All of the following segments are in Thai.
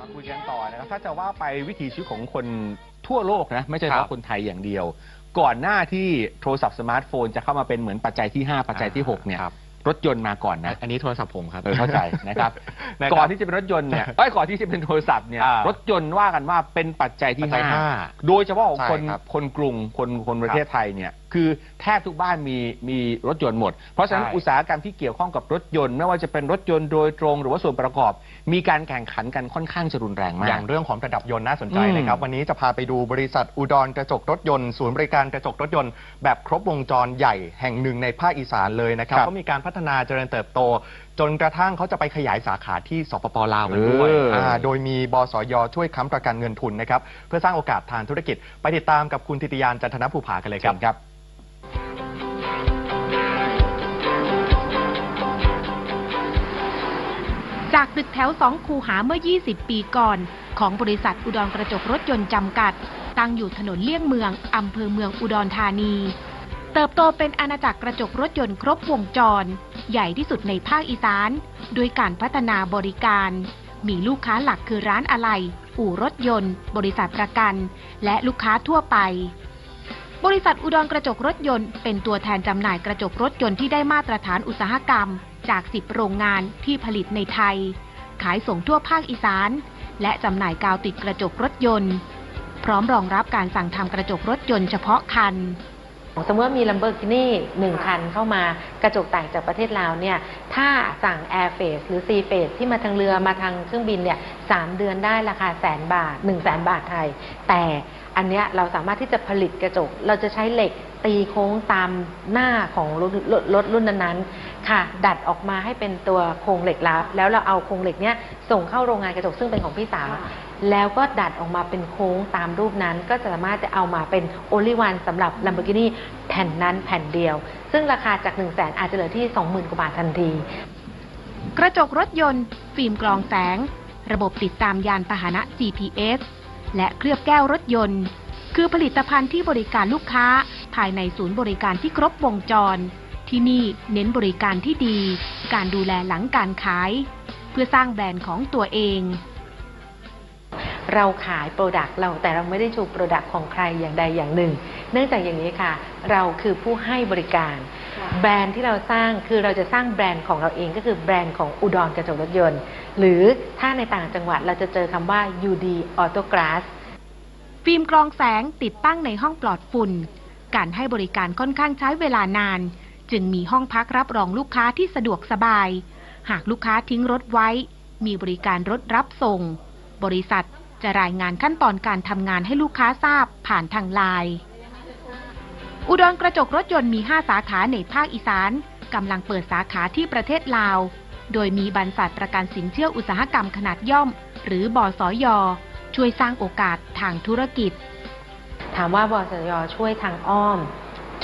มาคุยกันต่อนะครับถ้าจะว่าไปวิถีชีวิตของคนทั่วโลกนะไม่ใช่เฉครัพาะบคนไทยอย่างเดียว ก่อนหน้าที่โทรศัพท์สมาร์ทโฟนจะเข้ามาเป็นเหมือนปัจจัยที่ 5 ปัจจัยที่ 6 เนี่ย ครับ รถยนต์มาก่อนนะ อันนี้โทรศัพท์ผมครับ เออเข้าใจนะครับ นะครับก่อนที่จะเป็นรถยนต์เนี่ยเอ้ยก่อนที่จะเป็นโทรศัพท์เนี่ยอ่ารรถยนต์ว่ากันว่าเป็นปัจจัยที่ปัจจัยห้าห้าโดยเฉพาะของใช่คนครับคนกรุงคนคนประครับเทศไทยเนี่ย คือแทบทุกบ้านมีมีรถยนต์หมด เพราะฉะนั้นใช่ อุตสาหกรรมที่เกี่ยวข้องกับรถยนต์ ไม่ว่าจะเป็นรถยนต์โดยตรง หรือว่าส่วนประกอบ มีการแข่งขันกันค่อนข้างจะรุนแรงมาอก ย่างเรื่องของประดับยนต์น่าสนใจอืมนะครับ วันนี้จะพาไปดูบริษัทอุดรกระจกรถยนต์ศูนย์บริการกระจกรถยนต์ แบบครบวงจรใหญ่แห่งหนึ่งในภาคอีสานเลยนะครับครับเขามีการพัฒนาเจริญเติบโต จนกระทั่งเขาจะไปขยายสาขาที่สปปลาวกันด้วยเอออ่าโดยมีบสยช่วยค้ำประกันเงินทุนนะครับเพื่อสร้างโอกาสทางธุรกิจ ไปติดตามกับคุณธิติยานจันทนภูผากันเลยคเชิรับ ญครับ จากตึกแถวสองคูหาเมื่อ 20 ปีก่อน ของบริษัทอุดรกระจกรถยนต์จำกัด ตั้งอยู่ถนนเลี่ยงเมืองอำเภอเมืองอุดรธานี เติบโตเป็นอาณาจักรกระจกรถยนต์ครบวงจร ใหญ่ที่สุดในภาคอีสานด้วยการพัฒนาบริการ มีลูกค้าหลักคือร้านอะไหล่อู่รถยนต์ บริษัทประกัน และลูกค้าทั่วไปบริษัทอุดรกระจกรถยนต์เป็นตัวแทนจำหน่ายกระจกรถยนต์ที่ได้มาตรฐานอุตสาหกรรม จาก 10 โรงงานที่ผลิตในไทย ขายส่งทั่วภาคอีสาน และจำหน่ายกาวติดกระจกรถยนต์ พร้อมรองรับการสั่งทำกระจกรถยนต์เฉพาะคันสมมติว่ามี Lamborghini หนึ่งคันเข้ามากระจกแตกจากประเทศลาวเนี่ย ถ้าสั่ง Air Face หรือ Sea Face ที่มาทางเรือมาทางเครื่องบินเนี่ยสามเดือนได้ราคาแสนบาท1 0 0 0 0แสนบาทไทย แต่อันเนี้ยเราสามารถที่จะผลิตกระจก เราจะใช้เหล็กตีโค้งตามหน้าของรถรถรุ่นนั้น ค่ะ ดัดออกมาให้เป็นตัวโครงเหล็กลับ แล้วเราเอาโครงเหล็กเนี้ยส่งเข้าโรงงานกระจกซึ่งเป็นของพี่สาวแล้วก็ดัดออกมาเป็นโค้งตามรูปนั้น ก็จะสามารถจะเอามาเป็น only one สำหรับ Lamborghini แผ่นนั้นแผ่นเดียว ซึ่งราคาจาก 1 0 0 0 0แสนอาจจะเหลือที่ 20,000กว่าบาททันที กระจกรถยนต์ ฟิล์มกรองแสง ระบบติดตามยานพาหนะ GPS และเคลือบแก้วรถยนต์ คือผลิตภัณฑ์ที่บริการลูกค้า ภายในศูนย์บริการที่ครบวงจร ที่นี่เน้นบริการที่ดี การดูแลหลังการขาย เพื่อสร้างแบรนด์ของตัวเอง เราขายโปรดักต์เราแต่เราไม่ได้ชูโปรดักต์ของใครอย่างใดอย่างหนึ่ง เนื่องจากอย่างนี้ค่ะ เราคือผู้ให้บริการ แบรนด์ที่เราสร้างคือเราจะสร้างแบรนด์ของเราเองก็คือแบรนด์ของอุดรกระจกรถยนต์ หรือถ้าในต่างจังหวัดเราจะเจอคำว่า UD Auto Glass ฟิล์มกรองแสงติดตั้งในห้องปลอดฝุ่น การให้บริการค่อนข้างใช้เวลานาน จึงมีห้องพักรับรองลูกค้าที่สะดวกสบาย หากลูกค้าทิ้งรถไว้ มีบริการรถรับส่ง บริษัทจะรายงานขั้นตอนการทำงานให้ลูกค้าทราบผ่านทางไลน์อุดรกระจกรถยนต์มี 5 สาขาในภาคอีสานกำลังเปิดสาขาที่ประเทศลาว โดยมีบรรษัทประกันสินเชื่ออุตสาหกรรมขนาดย่อม หรือบสอยช่วยสร้างโอกาสทางธุรกิจ ถามว่าบสอยช่วยทางอ้อม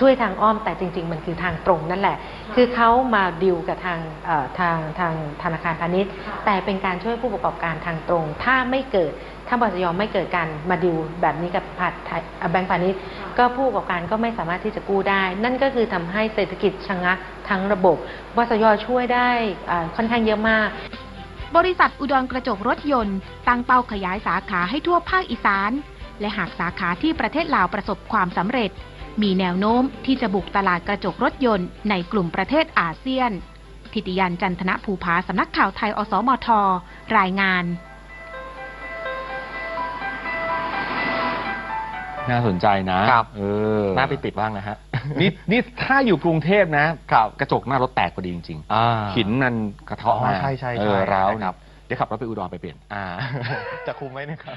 ช่วยทางอ้อมแต่จริง ๆ มันคือทางตรงนั่นแหละ คือเขามาดิวกับทางเอ่อทางทางธนาคารพาณิชย์ แต่เป็นการช่วยผู้ประกอบการทางตรง ถ้าไม่เกิดถ้าบสยไม่เกิดการมาดิวแบบนี้กับผัดไทยเอ่อแบงก์พาณิชย์ ก็ผู้ประกอบการก็ไม่สามารถที่จะกู้ได้ นั่นก็คือทำให้เศรษฐกิจชะงักทั้งระบบบสยช่วยได้อ่าค่อนข้างเยอะมาก บริษัทอุดรกระจกรถยนต์ตั้งเป้าขยายสาขาให้ทั่วภาคอีสาน และหากสาขาที่ประเทศลาวประสบความสำเร็จ มีแนวโน้มที่จะบุกตลาดกระจกรถยนต์ในกลุ่มประเทศอาเซียน ทิติยันจันทนภูผาสำนักข่าวไทยอสมท รายงานน่าสนใจนะครับ เออน่าไปติดบ้างนะฮะ นี่นี่ถ้าอยู่กรุงเทพนะ กระจกหน้ารถแตกพอดีจริงอ่าๆหินมันกระเทาะอ๋อมาใช่ใช่ใช่เออร้าวนะครับ เดี๋ยวขับรถไปอุดรไปเปลี่ยน อ่า จะคุมไว้นะครับ